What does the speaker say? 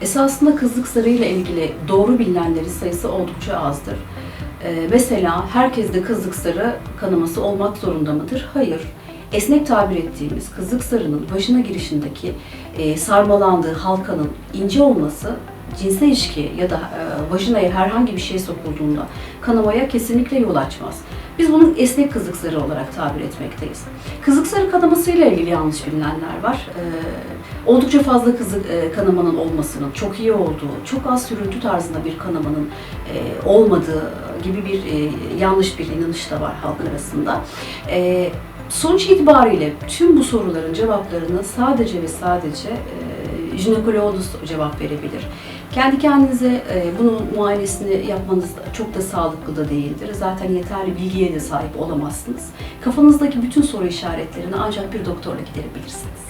Esasında kızlık sarıyla ilgili doğru bilinenlerin sayısı oldukça azdır. Ee, mesela herkeste kızlık sarı kanaması olmak zorunda mıdır? Hayır. Esnek tabir ettiğimiz kızlık sarının başına girişindeki e, sarmalandığı halkanın ince olması cinsel ilişki ya da e, vajinaya herhangi bir şey sokulduğunda kanamaya kesinlikle yol açmaz. Biz bunu esnek kızlık sarı olarak tabir etmekteyiz. Kızlık sarı kanamasıyla ilgili yanlış bilinenler var. Ee, oldukça fazla kızlık e, kanamanın olmasının çok iyi olduğu, çok az sürüntü tarzında bir kanamanın e, olmadığı gibi bir e, yanlış bir inanış da var halk arasında. E, sonuç itibariyle tüm bu soruların cevaplarını sadece ve sadece e, jinekoloğunuz cevap verebilir. Kendi kendinize e, bunun muayenesini yapmanız çok da sağlıklı da değildir. Zaten yeterli bilgiye de sahip olamazsınız. Kafanızdaki bütün soru işaretlerini ancak bir doktorla giderebilirsiniz.